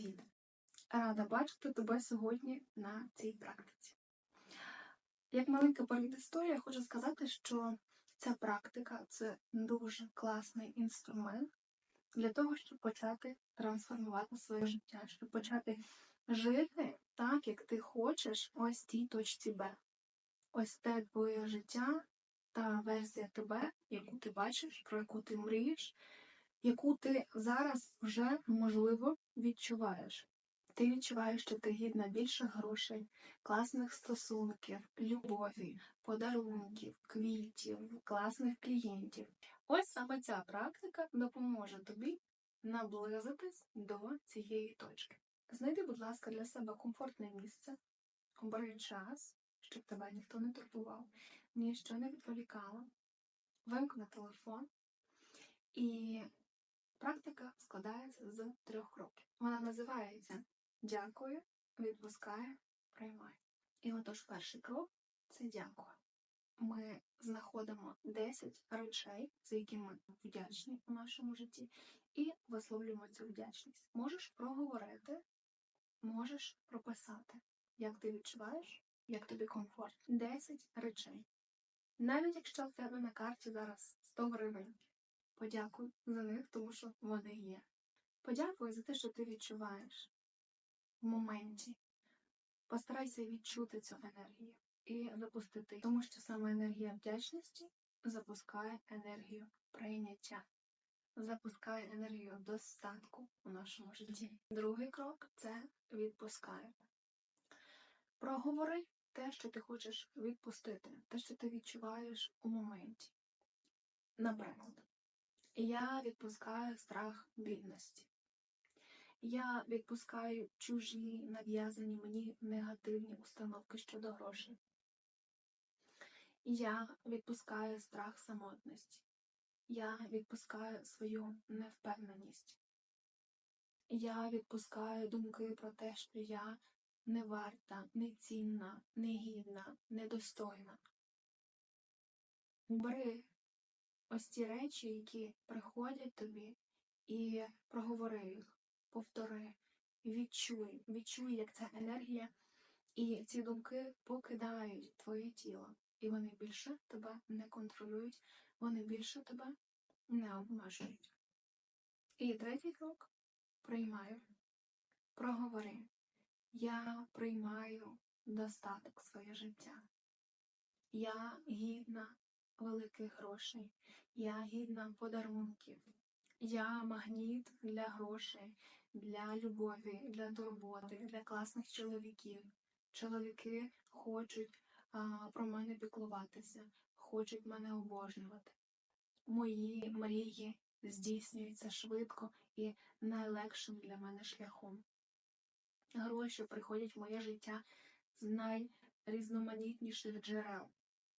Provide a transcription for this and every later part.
Привіт! Рада бачити тебе сьогодні на цій практиці. Як маленька передісторія, я хочу сказати, що ця практика це дуже класний інструмент для того, щоб почати трансформувати своє життя, щоб почати жити так, як ти хочеш, ось тій точці Б. Ось те твоє життя, та версія тебе, яку ти бачиш, про яку ти мрієш, яку ти зараз вже, можливо, відчуваєш. Ти відчуваєш, що ти гідна більше грошей, класних стосунків, любові, подарунків, квітів, класних клієнтів. Ось саме ця практика допоможе тобі наблизитись до цієї точки. Знайди, будь ласка, для себе комфортне місце, обери час, щоб тебе ніхто не турбував, ніщо не відволікало. Вимкни телефон і Практика складається з трьох кроків. Вона називається Дякую, відпускаю, приймаю. І отож перший крок це дякую. Ми знаходимо 10 речей, за які ми вдячні у нашому житті, і висловлюємо цю вдячність. Можеш проговорити, можеш прописати, як ти відчуваєш, як тобі комфортно. 10 речей. Навіть якщо в тебе на карті зараз 100 гривень. Подякуй за них, тому що вони є. Подякуй за те, що ти відчуваєш в моменті. Постарайся відчути цю енергію і запустити, тому що саме енергія вдячності запускає енергію прийняття, запускає енергію достатку у нашому житті. Другий крок це відпускає. Проговори те, що ти хочеш відпустити, те, що ти відчуваєш у моменті. Наприклад. Я відпускаю страх бідності. Я відпускаю чужі нав'язані мені негативні установки щодо грошей. Я відпускаю страх самотності. Я відпускаю свою невпевненість. Я відпускаю думки про те, що я не варта, нецінна, негідна, недостойна. Бери ось ті речі, які приходять тобі, і проговори їх, повтори, відчуй, відчуй, як ця енергія, і ці думки покидають твоє тіло, і вони більше тебе не контролюють, вони більше тебе не обмежують. І третій крок приймаю. Проговори. Я приймаю достаток своє життя. Я гідна великих грошей. Я гідна подарунків. Я магніт для грошей, для любові, для турботи, для класних чоловіків. Чоловіки хочуть а, про мене піклуватися, хочуть мене обожнювати. Мої мрії здійснюються швидко і найлегшим для мене шляхом. Гроші приходять в моє життя з найрізноманітніших джерел.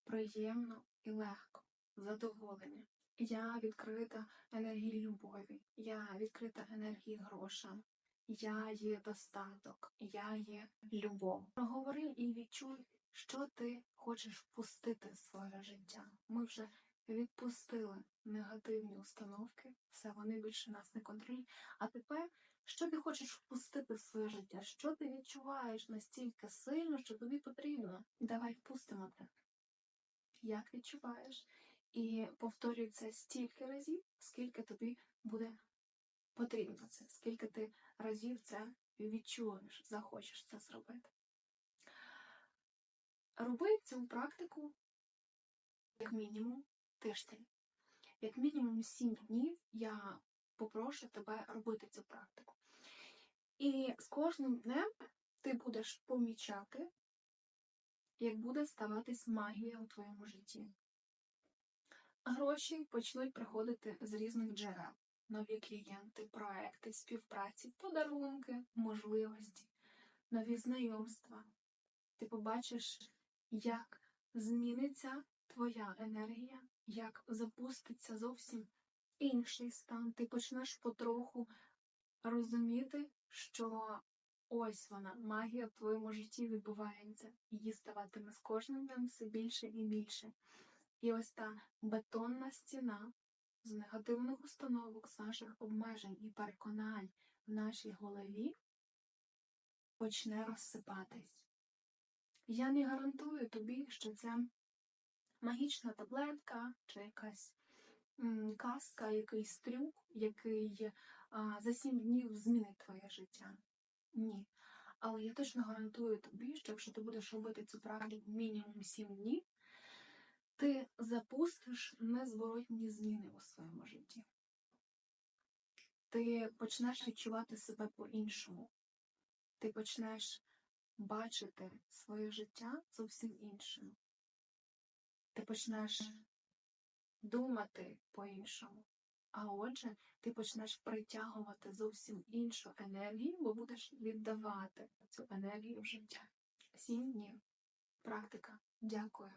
Приємно і легко, задоволення. Я відкрита енергії любові, я відкрита енергії грошам, я є достаток, я є любов. Проговори і відчуй, що ти хочеш впустити в своє життя. Ми вже відпустили негативні установки, все, вони більше нас не контролюють. А тепер, що ти хочеш впустити в своє життя? Що ти відчуваєш настільки сильно, що тобі потрібно? Давай впустимо це як відчуваєш, і повторюй це стільки разів, скільки тобі буде потрібно це, скільки ти разів це відчуєш, захочеш це зробити. Роби цю практику, як мінімум, тиждень. Як мінімум 7 днів я попрошу тебе робити цю практику. І з кожним днем ти будеш помічати, як буде ставатись магія у твоєму житті. Гроші почнуть приходити з різних джерел, нові клієнти, проекти, співпраці, подарунки, можливості, нові знайомства. Ти побачиш, як зміниться твоя енергія, як запуститься зовсім інший стан. Ти почнеш потроху розуміти, що Ось вона, магія в твоєму житті відбувається, її ставатиме з кожним днем все більше і більше. І ось та бетонна стіна з негативних установок, з наших обмежень і переконань в нашій голові почне розсипатись. Я не гарантую тобі, що це магічна таблетка чи якась казка, якийсь трюк, який за сім днів змінить твоє життя. Ні. Але я точно гарантую тобі, що якщо ти будеш робити цю практику мінімум 7 днів, ти запустиш незворотні зміни у своєму житті. Ти почнеш відчувати себе по-іншому. Ти почнеш бачити своє життя зовсім іншим. Ти почнеш думати по-іншому. А отже, ти почнеш притягувати зовсім іншу енергію, бо будеш віддавати цю енергію в життя. Сім днів. Практика. Дякую.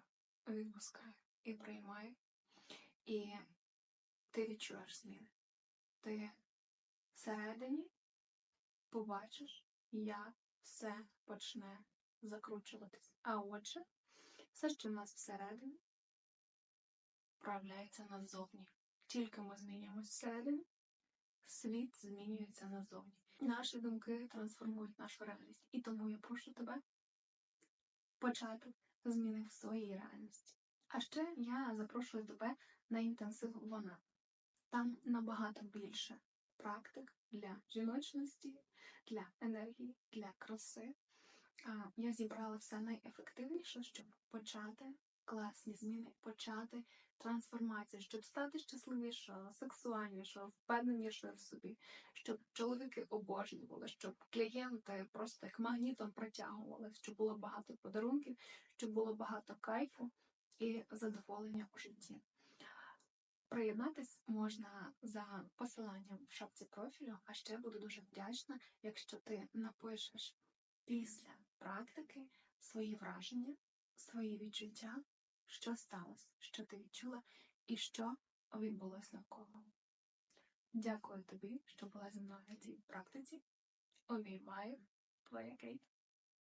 Відпускаю і приймаю. І ти відчуєш зміни. Ти всередині побачиш, як все почне закручуватись. А отже, все, що в нас всередині, проявляється назовні. Тільки ми змінюємося всередині, світ змінюється назовні. Наші думки трансформують нашу реальність. І тому я прошу тебе почати зміни в своїй реальності. А ще я запрошую тебе на інтенсив вона. Там набагато більше практик для жіночності, для енергії, для краси. Я зібрала все найефективніше, щоб почати класні зміни, почати трансформацію, щоб стати щасливішою, сексуальнішою, впевненішою в собі, щоб чоловіки обожнювали, щоб клієнти просто як магнітом притягували, щоб було багато подарунків, щоб було багато кайфу і задоволення у житті. Приєднатись можна за посиланням в шапці профілю, а ще буду дуже вдячна, якщо ти напишеш після практики свої враження, свої відчуття, що сталося, що ти відчула і що відбулося навколо. Дякую тобі, що була зі мною на цій практиці. Обіймаю, твоя Кейт.